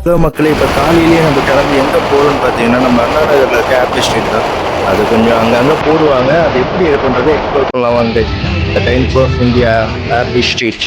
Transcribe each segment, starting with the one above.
Hello மக்களே இப்போ காலையிலேயே நம்ம கிளம்பி எங்கே போகிறோம்னு பார்த்தீங்கன்னா நம்ம அண்ணா நகரில் இருக்க ஆப்பி ஸ்ட்ரீட் தான். அது கொஞ்சம் அங்கங்கே போடுவாங்க. அது எப்படி இருக்குன்றதை எக்ஸ்ப்ளோர் பண்ணலாம் வந்து the Times of India happy street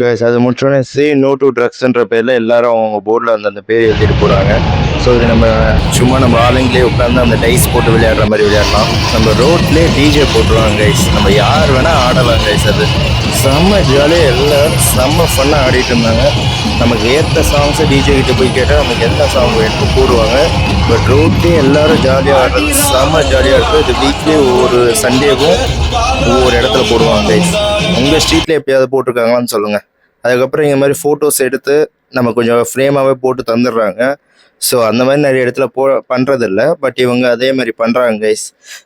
guys அது முடிச்சோடனே சே நோ டு ட்ரக்ஸ்ன்ற பேரில் எல்லாரும் அவங்க போர்டில் வந்து அந்த பேர் எழுதிட்டு போகிறாங்க ஸோ இது நம்ம சும்மா நம்ம ஆளுங்களே உட்காந்து அந்த டைஸ் போட்டு விளையாடுற மாதிரி விளையாடலாம். நம்ம ரோட்லேயே டிஜே போட்டுருவாங்க கைஸ் நம்ம யார் வேணால் ஆடலாம் கைஸ் அது. செம்ம ஜாலியாக எல்லோரும் செம்ம ஃபன்னாக ஆடிட்டு இருந்தாங்க. நமக்கு ஏற்ற சாங்ஸை டிஜே கிட்ட போய் கேட்டால் நமக்கு எந்த சாங் எடுத்து போடுவாங்க. பட் ரோட்லேயே எல்லோரும் ஜாலியாக ஆடுறது செம்ம ஜாலியாக இருக்கும் இது வீக்லி ஒவ்வொரு சண்டேக்கும் ஒவ்வொரு இடத்துல போடுவாங்க கைஸ் உங்கள் ஸ்ட்ரீட்டில் எப்பயாவது போட்டிருக்காங்களான்னு சொல்லுங்கள் அதுக்கப்புறம் இந்த மாதிரி ஃபோட்டோஸ் எடுத்து நம்ம கொஞ்சம் ஃப்ரேமாகவே போட்டு தந்துடுறாங்க. ஸோ அந்த மாதிரி நிறைய இடத்துல போ பண்ணுறதில்ல பட் இவங்க அதே மாதிரி பண்ணுறாங்க கைஸ்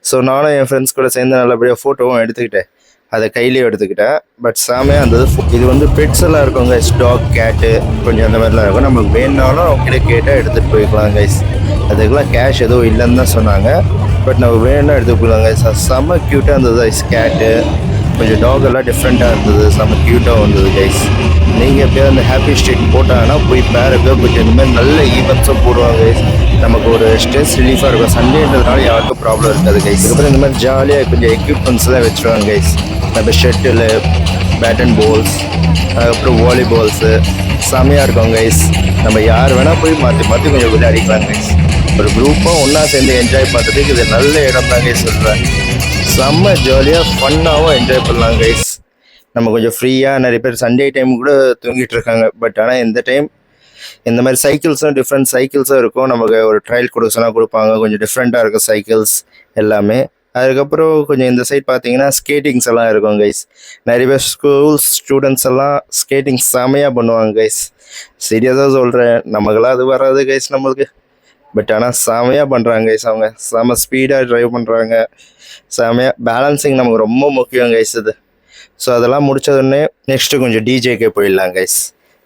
ஸோ நானும் என் ஃப்ரெண்ட்ஸ் கூட சேர்ந்து நல்லபடியாக ஃபோட்டோவும் எடுத்துக்கிட்டேன். அதை கையிலேயே எடுத்துக்கிட்டேன். பட் செமையாக இருந்தது. இது வந்து பெட்ஸ் எல்லாம் இருக்கும் கைஸ் டாக் கேட்டு கொஞ்சம் அந்த மாதிரிலாம் இருக்கும். நமக்கு வேணுனாலும் அவங்ககிட்ட கேட்டால் எடுத்துகிட்டு போய்க்கலாம் கைஸ் அதுக்கெல்லாம் கேஷ் எதுவும் இல்லைன்னு தான் சொன்னாங்க. பட் நம்ம வேணும்னா எடுத்துக்கலாம் கைஸ் செம்ம க்யூட்டாக இருந்தது கைஸ் கேட்டு கொஞ்சம் டாக் எல்லாம் டிஃப்ரெண்ட்டாக இருந்தது. செம்ம க்யூட்டாக வந்தது கைஸ் நீங்கள் எப்படியாவது அந்த ஹாப்பி ஸ்ட்ரீட் போட்டாங்கன்னா போய் பேருக்கு கொஞ்சம் இந்த மாதிரி நல்ல ஈவெண்ட்ஸும் போடுவாங்க கைஸ் நமக்கு ஒரு ஸ்ட்ரெஸ் ரிலீஃபாக இருக்கும். சண்டேன்றதுனால யாருக்கும் ப்ராப்ளம் இருக்காது கைஸ் இதுக்கப்புறம் இந்த மாதிரி ஜாலியாக கொஞ்சம் எக்யூப்மெண்ட்ஸ்லாம் வச்சுருவாங்க கைஸ் நம்ம ஷட்டில் பேட் அண்ட் பால்ஸ் அதுக்கப்புறம் வாலிபால்ஸு செமையாக இருக்கும் கைஸ் நம்ம யார் வேணால் போய் மாற்றி மாற்றி கொஞ்சம் விளையாடிக்கலாம் கைஸ் ஒரு குரூப்பாக ஒன்றா சேர்ந்து என்ஜாய் பண்ணுறதுக்கு இது நல்ல இடம் தான் கைஸ் சொல்கிறேன் செம்ம ஜாலியாக ஃபன்னாகவும் என்ஜாய் பண்ணலாம் கைஸ் நம்ம கொஞ்சம் ஃப்ரீயாக நிறைய பேர் சண்டே டைம் கூட தூங்கிட்டு இருக்காங்க. பட் ஆனால் இந்த டைம் இந்த மாதிரி சைக்கிள்ஸும் டிஃப்ரெண்ட் சைக்கிள்ஸும் இருக்கும். நமக்கு ஒரு ட்ரையல் கொடுக்கலாம் கொடுப்பாங்க. கொஞ்சம் டிஃப்ரெண்ட்டாக இருக்கும் சைக்கிள்ஸ் எல்லாமே. அதுக்கப்புறம் கொஞ்சம் இந்த சைட் பார்த்தீங்கன்னா ஸ்கேட்டிங்ஸ் எல்லாம் இருக்கும் கைஸ் நிறைய பேர் ஸ்கூல்ஸ் ஸ்டூடெண்ட்ஸ் எல்லாம் ஸ்கேட்டிங் செமையாக பண்ணுவாங்க கைஸ் சீரியஸாக சொல்கிறேன் நமக்கெல்லாம் அது வராது கைஸ் நம்மளுக்கு. பட் ஆனால் செமையாக பண்ணுறாங்க கைஸ் அவங்க. செம ஸ்பீடாக ட்ரைவ் பண்ணுறாங்க செமையாக பேலன்சிங் நமக்கு ரொம்ப முக்கியம் கைஸ் இது. ஸோ அதெல்லாம் முடிச்சதுடனே நெக்ஸ்ட்டு கொஞ்சம் டிஜேக்கே போயிடலாம் கைஸ்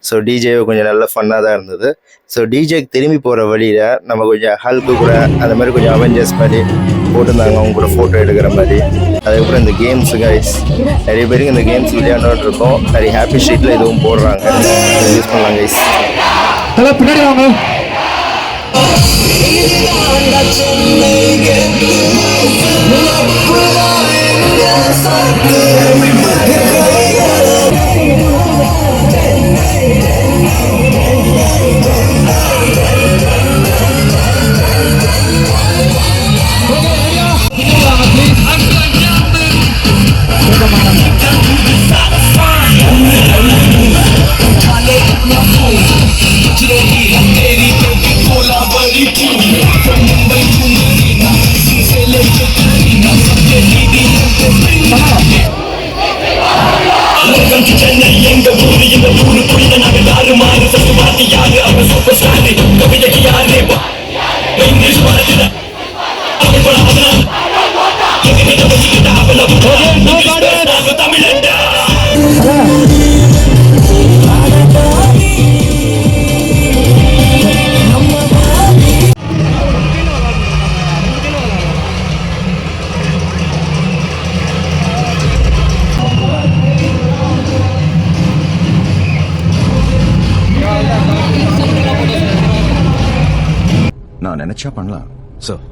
ஸோ டிஜே கொஞ்சம் நல்ல ஃபன்னாக தான் இருந்தது. ஸோ டிஜேக்கு திரும்பி போகிற வழியில் நம்ம கொஞ்சம் ஹல்க்கு கூட அந்த மாதிரி கொஞ்சம் அவெஞ்சர்ஸ் மாதிரி போட்டிருந்தாங்க. அவங்க கூட ஃபோட்டோ எடுக்கிற மாதிரி. அதுக்கப்புறம் இந்த கேம்ஸ் கைஸ் நிறைய பேருக்கு இந்த கேம்ஸ் விளையாண்டுட்டு இருக்கோம். நிறைய ஹாப்பி ஸ்ட்ரீட்டில் இதுவும் போடுறாங்க. யூஸ் பண்ணலாம் guys Easy on the chimney. எல்லாம் பின்னாடி வாங்க நான் நினைச்சா பண்ணலாம். சார்